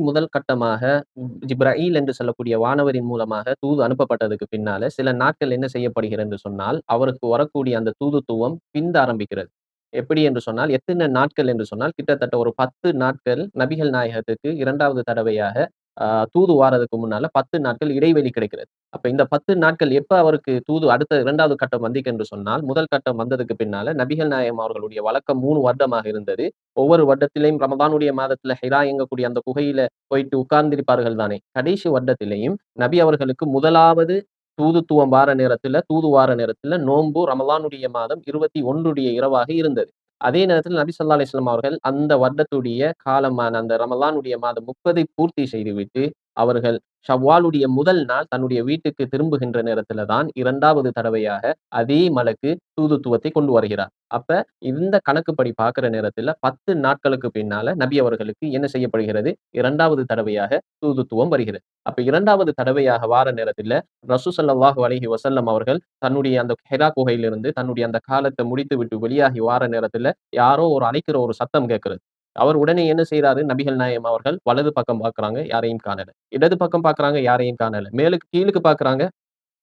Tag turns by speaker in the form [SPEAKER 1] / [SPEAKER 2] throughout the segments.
[SPEAKER 1] முதல் கட்டமாக ஜிப்ரஈல் என்று சொல்லக்கூடிய வானவரின் மூலமாக தூது அனுப்பப்பட்டதுக்கு பின்னால சில நாட்கள் என்ன செய்யப்படுகிறது என்று சொன்னால் அவருக்கு வரக்கூடிய அந்த தூதுத்துவம் பிந்த ஆரம்பிக்கிறது. எப்படி என்று சொன்னால் எத்தனை நாட்கள் என்று சொன்னால் கிட்டத்தட்ட ஒரு பத்து நாட்கள் நபிகள் நாயகத்துக்கு இரண்டாவது தடவையாக தூது வாரதுக்கு முன்னால பத்து நாட்கள் இடைவெளி கிடைக்கிறது. அப்ப இந்த பத்து நாட்கள் எப்ப அவருக்கு தூது அடுத்த இரண்டாவது கட்டம் வந்திக்கு என்று சொன்னால் முதல் கட்டம் வந்ததுக்கு பின்னால நபிகள் நாயகம் அவர்களுடைய வழக்கம் மூணு வருடமாக இருந்தது. ஒவ்வொரு வருடத்திலையும் ரமதானுடைய மாதத்துல ஹிரா எங்கக்கூடிய அந்த குகையில போயிட்டு உட்கார்ந்திருப்பார்கள் தானே. கடைசி வருடத்திலையும் நபி அவர்களுக்கு முதலாவது தூதுத்துவம் வார நேரத்துல தூது வார நேரத்துல நோன்பு ரமலானுடைய மாதம் இருபத்தி ஒன்றுடைய இரவாக இருந்தது. அதே நேரத்தில் நபி சொல்லா அலிஸ்லாம் அவர்கள் அந்த வருடத்துடைய காலமான அந்த ரமலானுடைய மாதம் முப்பதை பூர்த்தி செய்துவிட்டு அவர்கள் ஷவ்வாலுடைய முதல் நாள் தன்னுடைய வீட்டுக்கு திரும்புகின்ற நேரத்துல தான் இரண்டாவது தடவையாக அதே மலக்கு தூதுத்துவத்தை கொண்டு வருகிறார். அப்ப இந்த கணக்குப்படி பார்க்கிற நேரத்துல பத்து நாட்களுக்கு பின்னால நபி அவர்களுக்கு என்ன செய்யப்படுகிறது? இரண்டாவது தடவையாக தூதுத்துவம் வருகிறது. அப்ப இரண்டாவது தடவையாக வார நேரத்துல ரசூசல்லாஹு அலஹி வசல்லம் அவர்கள் தன்னுடைய அந்த ஹெரா குகையிலிருந்து தன்னுடைய அந்த காலத்தை முடித்து விட்டு வெளியாகி வார நேரத்துல யாரோ ஒரு அழைக்கிற ஒரு சத்தம் கேட்கிறது. அவர் உடனே என்ன செய்யறாரு நபிகள் நாயம் அவர்கள் வலது பக்கம் பாக்குறாங்க யாரையும் காணல. இடது பக்கம் பாக்குறாங்க யாரையும் காணல. மேலுக்கு கீழுக்கு பாக்குறாங்க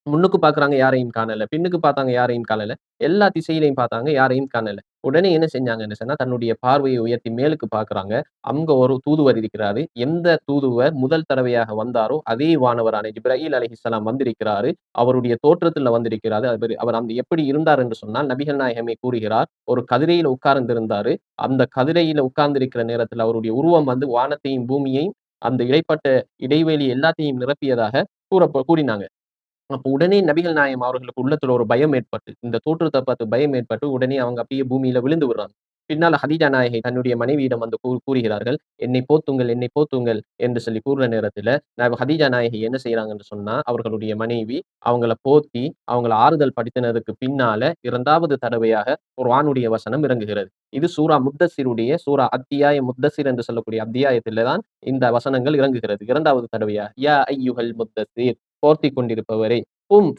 [SPEAKER 1] முன்னுக்கு பாக்குறாங்க யாரையும் காணல. பின்னுக்கு பார்த்தாங்க யாரையும் காணல. எல்லா திசையிலையும் பார்த்தாங்க யாரையும் காணல. உடனே என்ன செஞ்சாங்கன்னு சொன்னா தன்னுடைய பார்வையை உயர்த்தி மேலுக்கு பாக்குறாங்க. அங்க ஒரு தூதுவர் இருக்கிறாரு. எந்த தூதுவர் முதல் தடவையாக வந்தாரோ அதே வானவரான ஜிப்ராஹில் அலிஹிஸ்லாம் வந்திருக்கிறாரு. அவருடைய தோற்றத்துல வந்திருக்கிறாரு. அவர் அவர் அந்த எப்படி இருந்தார் என்று சொன்னால் நபிகள் நாயகமே கூறுகிறார் ஒரு கதிரையில உட்கார்ந்திருந்தாரு. அந்த கதிரையில உட்கார்ந்திருக்கிற நேரத்துல அவருடைய உருவம் வந்து வானத்தையும் பூமியையும் அந்த இடைப்பட்ட இடைவெளி எல்லாத்தையும் நிரப்பியதாக கூற கூறினாங்க. அப்போ உடனே நபிகள் நாயம் அவர்களுக்கு உள்ளத்துல ஒரு பயம் ஏற்பட்டு இந்த தோற்றத்தை பார்த்து பயம் ஏற்பட்டு உடனே அவங்க அப்படியே பூமியில விழுந்து விடுறாங்க. பின்னால் ஹதிஜா நாயகை தன்னுடைய மனைவியிடம் வந்து கூறுகிறார்கள் என்னை போத்துங்கள் என்னை போத்துங்கள் என்று சொல்லி கூறுற நேரத்துல ஹதிஜா நாயகி என்ன செய்யறாங்கன்னு சொன்னா அவர்களுடைய மனைவி அவங்கள போத்தி அவங்கள ஆறுதல் படுத்தினதுக்கு பின்னால இரண்டாவது தடவையாக ஒரு வானுடைய வசனம் இறங்குகிறது. இது சூரா முத்தசிருடைய சூரா அத்தியாய முத்தசிர் என்று சொல்லக்கூடிய அத்தியாயத்தில தான் இந்த வசனங்கள் இறங்குகிறது. இரண்டாவது தடவையா யா ஐயுகள் முத்தசிர் போர்த்தி கொண்டிருப்பவரே உம்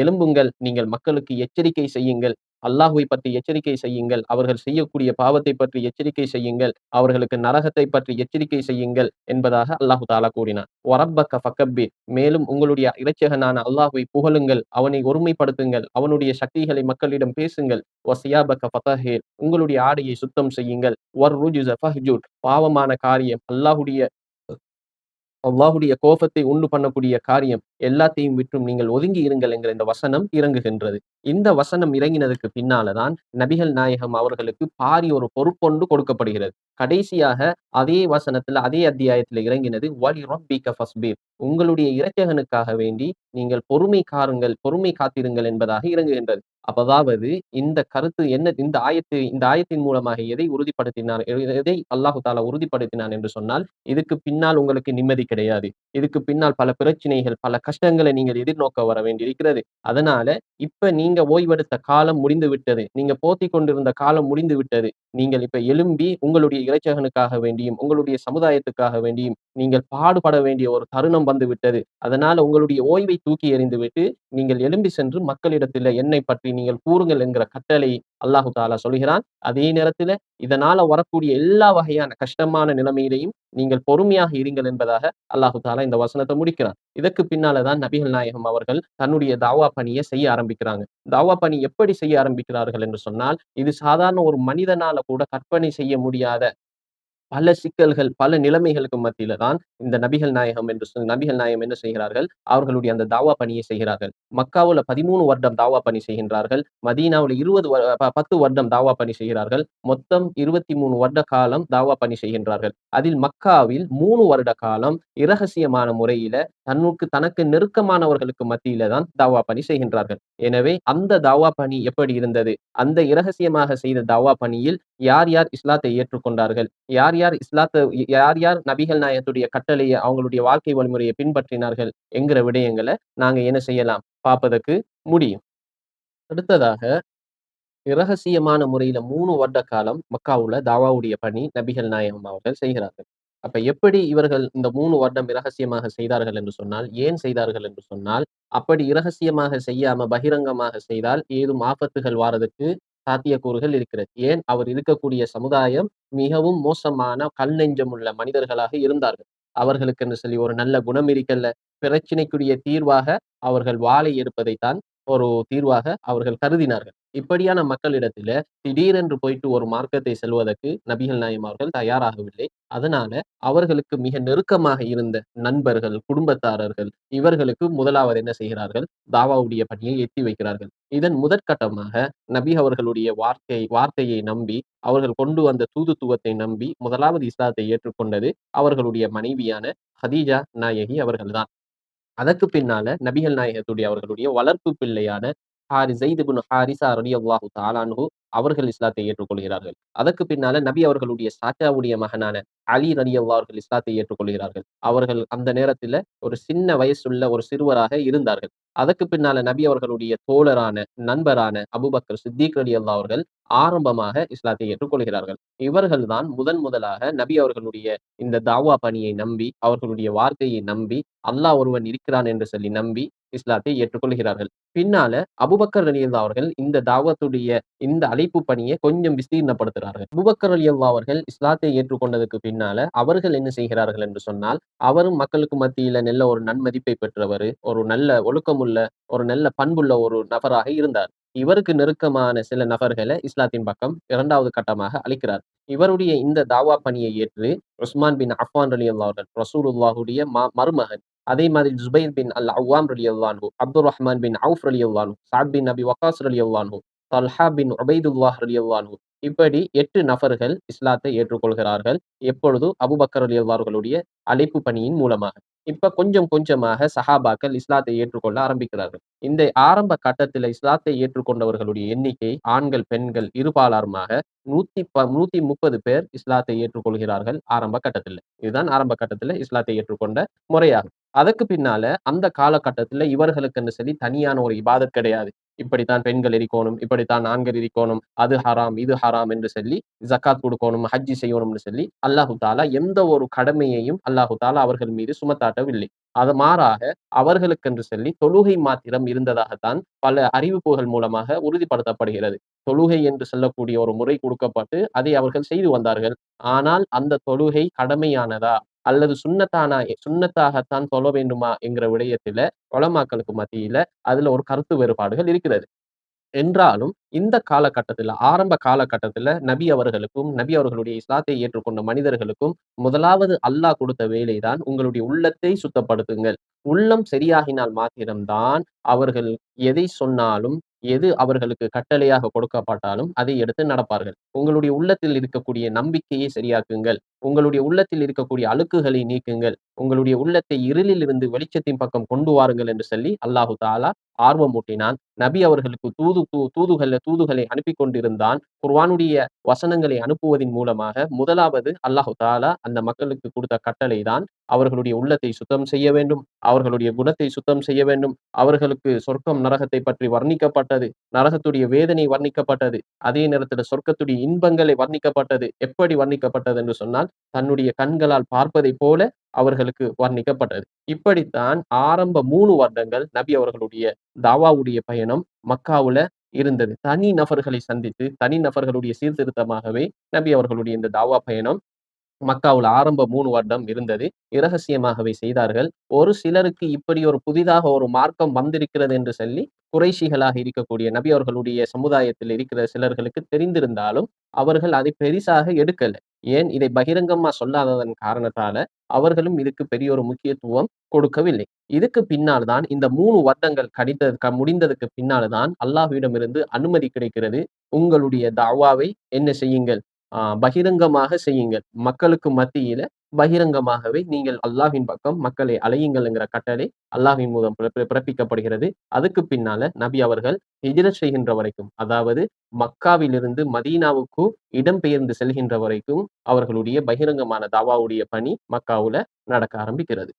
[SPEAKER 1] எழும்புங்கள் நீங்கள் மக்களுக்கு எச்சரிக்கை செய்யுங்கள். அல்லாஹுவை பற்றி எச்சரிக்கை செய்யுங்கள். அவர்கள் செய்யக்கூடிய பாவத்தை பற்றி எச்சரிக்கை செய்யுங்கள். அவர்களுக்கு நரகத்தை பற்றி எச்சரிக்கை செய்யுங்கள் என்பதாக அல்லாஹு தாலா கூறினார் ஒரப்பக்க ஃபக்கப்பி மேலும் உங்களுடைய இறைச்சகனான அல்லாஹுவை புகழுங்கள் அவனை ஒருமைப்படுத்துங்கள் அவனுடைய சக்திகளை மக்களிடம் பேசுங்கள். ஒசியாபக்க ஃபதஹே உங்களுடைய ஆடையை சுத்தம் செய்யுங்கள். ஒர் பாவமான காரியம் அல்லாஹுடைய அல்லாஹுடைய கோபத்தை உண்டு பண்ணக்கூடிய காரியம் எல்லாத்தையும் விட்டும் நீங்கள் ஒதுங்கி இருங்கள் என்கிற இந்த வசனம் இறங்குகின்றது. இந்த வசனம் இறங்கினதுக்கு பின்னாலதான் நபிகள் நாயகம் அவர்களுக்கு பாரி ஒரு பொறுப்பொண்டு கொடுக்கப்படுகிறது. கடைசியாக அதே வசனத்துல அதே அத்தியாயத்துல இறங்கினது வலி ரொம்பிக உங்களுடைய இறைச்சகனுக்காக வேண்டி நீங்கள் பொறுமை காருங்கள் பொறுமை காத்திருங்கள் என்பதாக இறங்குகின்றது. அப்பதாவது இந்த கருத்து என்ன இந்த ஆயத்து இந்த ஆயத்தின் மூலமாக எதை உறுதிப்படுத்தினான் எதை அல்லாஹு தாலா உறுதிப்படுத்தினான் என்று சொன்னால் இதுக்கு பின்னால் உங்களுக்கு நிம்மதி கிடையாது. இதுக்கு பின்னால் பல பிரச்சனைகள் பல கஷ்டங்களை நீங்கள் எதிர்நோக்க வர வேண்டியிருக்கிறது. அதனால இப்ப நீங்க ஓய்வெடுத்த காலம் முடிந்து விட்டது நீங்க போத்தி கொண்டிருந்த காலம் முடிந்து விட்டது நீங்கள் இப்ப எழும்பி உங்களுடைய இளைச்சகனுக்காக வேண்டியும் உங்களுடைய சமுதாயத்துக்காக வேண்டியும் நீங்கள் பாடுபட வேண்டிய ஒரு தருணம் வந்து விட்டது. அதனால உங்களுடைய ஓய்வை தூக்கி எறிந்து விட்டு நீங்கள் எழும்பி சென்று மக்களிடத்துல என்னை பற்றி நீங்கள் கூறுங்கள் என்கிற கட்டளை அல்லாஹு தாலா சொல்கிறான் அதே நேரத்துல இதனால வரக்கூடிய எல்லா வகையான கஷ்டமான நிலைமையிலையும் நீங்கள் பொறுமையாக இருங்கள் என்பதாக அல்லாஹு தாலா இந்த வசனத்தை முடிக்கிறான். இதற்கு பின்னாலதான் நபிகள் நாயகம் அவர்கள் தன்னுடைய தாவா பணியை செய்ய ஆரம்பிக்கிறாங்க. தாவா பணி எப்படி செய்ய ஆரம்பிக்கிறார்கள் என்று சொன்னால் இது சாதாரண ஒரு மனிதனால கூட கற்பனை செய்ய முடியாத பல சிக்கல்கள் பல நிலைமைகளுக்கு மத்தியில தான் இந்த நபிகள் நாயகம் என்று நபிகள் நாயகம் என்ன செய்கிறார்கள்? அவர்களுடைய அந்த தாவா பணியை செய்கிறார்கள். மக்காவுல பதிமூணு வருடம் தாவா பணி செய்கின்றார்கள். மதீனாவில் இருபது பத்து வருடம் தாவா பணி செய்கிறார்கள். மொத்தம் இருபத்தி மூணு வருட காலம் தாவா பணி செய்கின்றார்கள். அதில் மக்காவில் மூணு வருட காலம் இரகசியமான முறையில தன்னுக்கு தனக்கு நெருக்கமானவர்களுக்கு மத்தியில தான் தாவா பணி செய்கின்றார்கள். எனவே அந்த தாவா பணி எப்படி இருந்தது? அந்த இரகசியமாக செய்த தாவா பணியில் யார் யார் இஸ்லாத்தை ஏற்றுக்கொண்டார்கள்? யார் யார் இஸ்லாத்தை யார் யார் நபிகள் நாயத்துடைய கட்டளையை அவங்களுடைய வாழ்க்கை வழிமுறையை பின்பற்றினார்கள் என்கிற விடயங்களை நாங்க என்ன செய்யலாம்? பார்ப்பதற்கு முடியும். அடுத்ததாக இரகசியமான முறையில மூணு வருட காலம் மக்காவுல தாவாவுடைய பணி நபிகள் நாயகம் அவர்கள் செய்கிறார்கள். அப்ப எப்படி இவர்கள் இந்த மூணு வருடம் இரகசியமாக செய்தார்கள் என்று சொன்னால் ஏன் செய்தார்கள் என்று சொன்னால் அப்படி இரகசியமாக செய்யாம பகிரங்கமாக செய்தால் ஏதும் ஆபத்துகள் வாரதுக்கு சாத்தியக்கூறுகள் இருக்கிறது. ஏன் அவர் இருக்கக்கூடிய சமுதாயம் மிகவும் மோசமான கல் நெஞ்சமுள்ள மனிதர்களாக இருந்தார்கள். அவர்களுக்கென்று சொல்லி ஒரு நல்ல குணம் இருக்கல்ல. பிரச்சனைக்குரிய தீர்வாக அவர்கள் வாளை எடுப்பதைத்தான் ஒரு தீர்வாக அவர்கள் கருதினார்கள். இப்படியான மக்களிடத்தில திடீரென்று போயிட்டு ஒரு மார்க்கத்தை செல்வதற்கு நபிகள் நாயகம் அவர்கள் தயாராகவில்லை. அதனால அவர்களுக்கு மிக நெருக்கமாக இருந்த நண்பர்கள், குடும்பத்தாரர்கள் இவர்களுக்கு முதலாவது என்ன செய்கிறார்கள்? தாவாவுடைய பணியை எத்தி வைக்கிறார்கள். இதன் முதற்கட்டமாக நபி அவர்களுடைய வார்த்தை வார்த்தையை நம்பி, அவர்கள் கொண்டு வந்த தூதுத்துவத்தை நம்பி முதலாவது இஸ்லாத்தை ஏற்றுக்கொண்டது அவர்களுடைய மனைவியான ஹதீஜா நாயகி அவர்கள்தான். அதற்கு பின்னால நபிகள் நாயகத்துடைய அவர்களுடைய வளர்ப்பு பிள்ளையான ஹாரி ஸைத் ஹாரிசா ரலியல்லாஹு தாலான்ஹு அவர்கள் இஸ்லாத்தை ஏற்றுக்கொள்கிறார்கள். அதற்கு பின்னால நபி அவர்களுடைய சாச்சாவுடைய மகனான அலி ரலியல்லாஹு அவர்கள் இஸ்லாத்தை ஏற்றுக்கொள்கிறார்கள். அவர்கள் அந்த நேரத்தில் ஒரு சின்ன வயசுள்ள ஒரு சிறுவராக இருந்தார்கள். அதற்கு பின்னால நபி அவர்களுடைய தோழரான, நண்பரான அபூபக்கர் சித்திக் ரலியல்லாஹு அவர்கள் ஆரம்பமாக இஸ்லாத்தை ஏற்றுக்கொள்கிறார்கள். இவர்கள் தான் முதன் முதலாக நபி அவர்களுடைய இந்த தாவா பணியை நம்பி, அவர்களுடைய வார்த்தையை நம்பி, அல்லாஹ் ஒருவன் இருக்கிறான் என்று சொல்லி நம்பி இஸ்லாத்தை ஏற்றுக்கொள்கிறார்கள். பின்னால அபுபக்கர் அலியல்லா அவர்கள் இந்த தாவத்துடைய இந்த அழைப்பு பணியை கொஞ்சம் விஸ்தீர்ணப்படுத்துறார்கள். அபுபக்கர் அலியல்லா அவர்கள் இஸ்லாத்தை ஏற்றுக்கொண்டதற்கு பின்னால அவர்கள் என்ன செய்கிறார்கள் என்று சொன்னால், அவரும் மக்களுக்கு மத்தியில நல்ல ஒரு நன்மதிப்பை பெற்றவரு, ஒரு நல்ல ஒழுக்கமுள்ள, ஒரு நல்ல பண்புள்ள ஒரு நபராக இருந்தார். இவருக்கு நெருக்கமான சில நபர்களை இஸ்லாத்தின் பக்கம் இரண்டாவது கட்டமாக அழைக்கிறார். இவருடைய இந்த தாவா பணியை ஏற்று உஸ்மான் பின் அஃபான் அல்லா அவர்கள் ரசூலுல்லாஹுடைய ம மருமகன். அதே மாதிரி ஜுபைர் பின் அல் அவ்வாம் அலி அன்ஹு, அப்துல் ரஹ்மான் பின் அவுஃப் அலி அன்ஹு, சாத் பின் அபி வக்காஸ் அலி அன்ஹு, தல்ஹா பின் உபைதுல்லாஹ் அலி அன்ஹு இப்படி எட்டு நபர்கள் இஸ்லாத்தை ஏற்றுக்கொள்கிறார்கள். எப்பொழுது அபுபக்கர் அலி அவர்களுடைய அழைப்பு பணியின் மூலமாக. இப்ப கொஞ்சம் கொஞ்சமாக சஹாபாக்கள் இஸ்லாத்தை ஏற்றுக்கொள்ள ஆரம்பிக்கிறார்கள். இந்த ஆரம்ப கட்டத்தில் இஸ்லாத்தை ஏற்றுக்கொண்டவர்களுடைய எண்ணிக்கை ஆண்கள், பெண்கள் இருபாலாருமாக 100 ப 130 பேர் இஸ்லாத்தை ஏற்றுக்கொள்கிறார்கள் ஆரம்ப கட்டத்தில் இதுதான் ஆரம்ப கட்டத்தில் இஸ்லாத்தை ஏற்றுக்கொண்ட முறையாகும். அதற்கு பின்னால அந்த காலகட்டத்துல இவர்களுக்கென்று சொல்லி தனியான ஒரு இபாதத் கிடையாது. இப்படித்தான் பெண்கள் எரிக்கணும் இப்படித்தான் ஆண்கள் எரிக்கணும் அது ஹராம், இது ஹராம் என்று சொல்லி ஜக்காத் கொடுக்கணும் ஹஜ் செய்யணும்னு சொல்லி அல்லாஹு தாலா எந்த ஒரு கடமையையும் அல்லாஹு தாலா அவர்கள் மீது சுமத்தாட்டவில்லை. அது மாறாக அவர்களுக்கென்று சொல்லி தொழுகை மாத்திரம் இருந்ததாகத்தான் பல அறிவிப்புகள் மூலமாக உறுதிப்படுத்தப்படுகிறது. தொழுகை என்று சொல்லக்கூடிய ஒரு முறை கொடுக்கப்பட்டு அதை அவர்கள் செய்து வந்தார்கள். ஆனால் அந்த தொழுகை கடமையானதா? அல்லது சுண்ணத்தானா சுண்ணத்தாகத்தான் சொல்ல வேண்டுமா? என்கிற விடயத்தில உலமாக்களுக்கு மத்தியில அதுல ஒரு கருத்து வேறுபாடுகள் இருக்கிறது. என்றாலும் இந்த காலகட்டத்தில் ஆரம்ப காலகட்டத்தில் நபி அவர்களுக்கும், நபி அவர்களுடைய இஸ்லாத்தை ஏற்றுக்கொண்ட மனிதர்களுக்கும் முதலாவது அல்லாஹ் கொடுத்த வேலை தான் உங்களுடைய உள்ளத்தை சுத்தப்படுத்துங்கள். உள்ளம் சரியாகினால் மாத்திரம்தான் அவர்கள் எதை சொன்னாலும், எது அவர்களுக்கு கட்டளையாக கொடுக்கப்பட்டாலும் அதை எடுத்து நடப்பார்கள். உங்களுடைய உள்ளத்தில் இருக்கக்கூடிய நம்பிக்கையை சரியாக்குங்கள். உங்களுடைய உள்ளத்தில் இருக்கக்கூடிய அழுக்குகளை நீக்குங்கள். உங்களுடைய உள்ளத்தை இருளில் இருந்து வெளிச்சத்தின் பக்கம் கொண்டு வாருங்கள் என்று சொல்லி அல்லாஹு தஆலா ஆர்வமூட்டினான். நபி அவர்களுக்கு தூது தூ தூதுகள தூதுகளை அனுப்பி கொண்டிருந்தான். குர்வானுடைய வசனங்களை அனுப்புவதன் மூலமாக முதலாவது அல்லாஹு தாலா அந்த மக்களுக்கு கொடுத்த கட்டளை தான் அவர்களுடைய உள்ளத்தை சுத்தம் செய்ய வேண்டும். அவர்களுடைய குணத்தை சுத்தம் செய்ய வேண்டும். அவர்களுக்கு சொர்க்கம், நரகத்தை பற்றி வர்ணிக்கப்பட்டது. நரகத்துடைய வேதனை வர்ணிக்கப்பட்டது. அதே நேரத்தில் சொர்க்கத்துடைய இன்பங்களை வர்ணிக்கப்பட்டது. எப்படி வர்ணிக்கப்பட்டது என்று சொன்னால், தன்னுடைய கண்களால் பார்ப்பதைப் போல அவர்களுக்கு வர்ணிக்கப்பட்டது. இப்படித்தான் ஆரம்ப மூணு வருடங்கள் நபி அவர்களுடைய தாவாவுடைய பயணம் மக்காவுல இருந்தது. தனி நபர்களை சந்தித்து, தனி நபர்களுடைய சீர்திருத்தமாகவே நபி அவர்களுடைய இந்த தாவா பயணம் மக்காவில் ஆரம்ப மூணு வருடம் இருந்தது. இரகசியமாகவே செய்தார்கள். ஒரு சிலருக்கு இப்படி ஒரு புதிதாக ஒரு மார்க்கம் வந்திருக்கிறது என்று சொல்லி குறைஷிகளாக இருக்கக்கூடிய நபி அவர்களுடைய சமுதாயத்தில் இருக்கிற சிலர்களுக்கு தெரிந்திருந்தாலும், அவர்கள் அதை பெரிசாக எடுக்கல. ஏன் இதை பகிரங்கமா சொல்லாததன் காரணத்தால அவர்களும் இதுக்கு பெரிய ஒரு முக்கியத்துவம் கொடுக்கவில்லை. இதுக்கு பின்னால் தான் இந்த மூணு வருடங்கள் கடித்தது க முடிந்ததற்கு தான் அல்லாஹ்விடமிருந்து அனுமதி கிடைக்கிறது. உங்களுடைய தாவாவை என்ன செய்யுங்கள்? பகிரங்கமாக செய்யுங்கள். மக்களுக்கு மத்தியில பகிரங்கமாகவே நீங்கள் அல்லாஹின் பக்கம் மக்களை அலையுங்கள்ங்கிற கட்டளை அல்லாஹின் மூலம் பிறப்பிக்கப்படுகிறது. அதுக்கு பின்னால நபி அவர்கள் ஹிஜ்ரத் செய்கின்ற வரைக்கும், அதாவது மக்காவிலிருந்து மதீனாவுக்கு இடம்பெயர்ந்து செல்கின்ற வரைக்கும் அவர்களுடைய பகிரங்கமான தாவாவுடைய பணி மக்காவுல நடக்க ஆரம்பிக்கிறது.